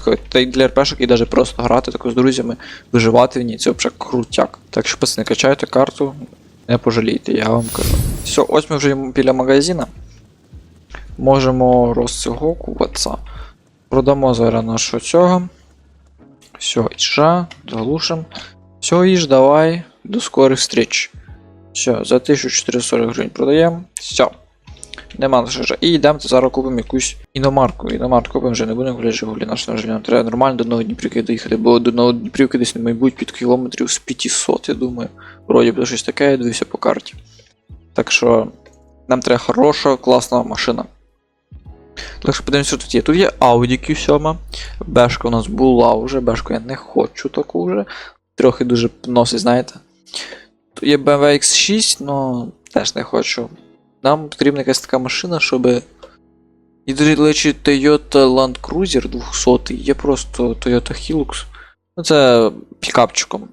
такої, та й для РПшок і навіть просто грати з друзями, виживати в ній, це взагалі крутяк. Так що пацани, качайте карту, не пожалійте, я вам кажу. Все, ось ми вже біля магазина. Можемо цього купатися. Продамо зараз нашого цього. Все, іжа, заглушим. Все, іж, давай. До скорих встреч. Все, за 1440 гривень продаємо. Все. Нема лише вже. І йдемо зараз купимо якусь іномарку. Іномарку купимо вже не будемо гуляти Жигулі, наш на Нам треба нормально до Новодніпрівки доїхати, бо до Новодніпрівки десь, мабуть, під кілометрів з 500, я думаю. Вроді би щось таке, я дивився по карті. Так що нам треба хороша, класна машина. Так що подивимося, що тут є. Тут є Audi Q7. Бешка у нас була вже, бешку я не хочу таку вже. Трохи дуже носить, знаєте. Тут є BMW X6, але теж не хочу. Нам потрібна якась така машина, щоб. І до речі, Toyota Land Cruiser 200, є просто Toyota Hilux. Ну це пікапчиком.